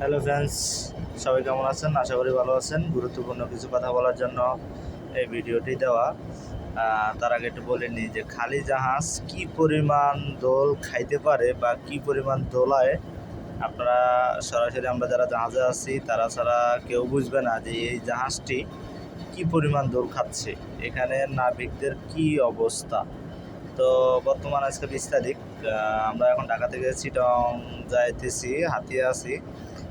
Hello friends সবাই কেমন আছেন? আশা করি ভালো আছেন। গুরুত্বপূর্ণ কিছু কথা বলার জন্য এই ভিডিওটি দেওয়া। তার আগে একটু বলে নিই যে খালি জাহাজ কি পরিমাণ দোল খাইতে পারে বা কি পরিমাণ দোলায় আপনারা সরাসরি আমরা যারা জাহাজে আছি, তারা ছাড়া কেউ বুঝবে না যে এই জাহাজটি কি পরিমাণ দোল খাচ্ছে। এখানে নাবিকদের কি অবস্থা? তো বর্তমান আজকে বিশ তারিখ আমরা এখন ঢাকা থেকে চিটং যাইতেছি, হাতিয়ে আছি।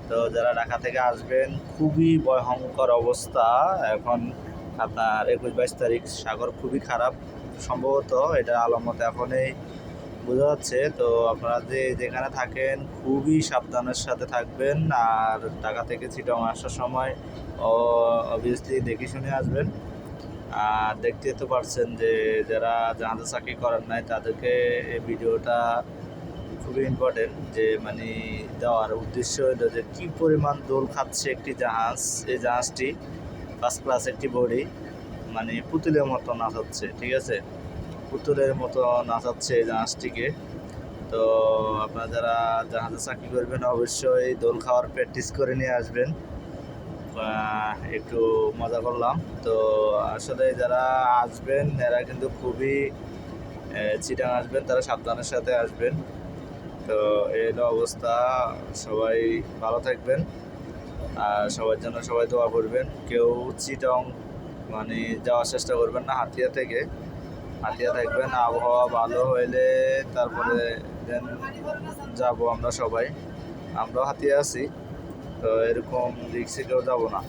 তো যারা ঢাকা থেকে আসবেন, খুবই ভয়ঙ্কর অবস্থা। এখন আপনার একুশ বাইশ তারিখ, সাগর খুবই খারাপ। সম্ভবত এটা আলামত এখনই বোঝা যাচ্ছে। তো আপনারা যে যেখানে থাকেন, খুবই সাবধানের সাথে থাকবেন। আর ঢাকা থেকে চিটং আসার সময়, ও অবভিয়াসলি দেখে শুনে আসবেন। আর দেখতে তো পারছেন যে যারা জাহাজে চাকরি করেন নাই, তাদেরকে এই ভিডিওটা খুবই ইম্পর্টেন্ট যে মানে দেওয়ার উদ্দেশ্য হলো যে কী পরিমাণ দোল খাচ্ছে একটি জাহাজ, এই জাহাজটি ফার্স্ট ক্লাস একটি বডি মানে পুতুলের মতো নাচাচ্ছে, ঠিক আছে? পুতুলের মতো নাচাচ্ছে এই জাহাজটিকে। তো আপনারা যারা জাহাজে চাকরি করবেন, অবশ্যই দোল খাওয়ার প্র্যাকটিস করে নিয়ে আসবেন। একটু মজা করলাম। তো আসলে যারা আসবেন, এরা কিন্তু খুবই চিটাং আসবেন, তারা সাবধানের সাথে আসবেন। তো হলো অবস্থা। সবাই ভালো থাকবেন। আর সবার জন্য সবাই দোয়া করবেন। কেউ চিটং মানে যাওয়ার চেষ্টা করবেন না, হাতিয়া থেকে। হাতিয়া থাকবেন, আবহাওয়া ভালো হইলে তারপরে দেন যাব আমরা সবাই। আমরাও হাতিয়া আছি, তো এরকম রিক্সে কেউ যাব না।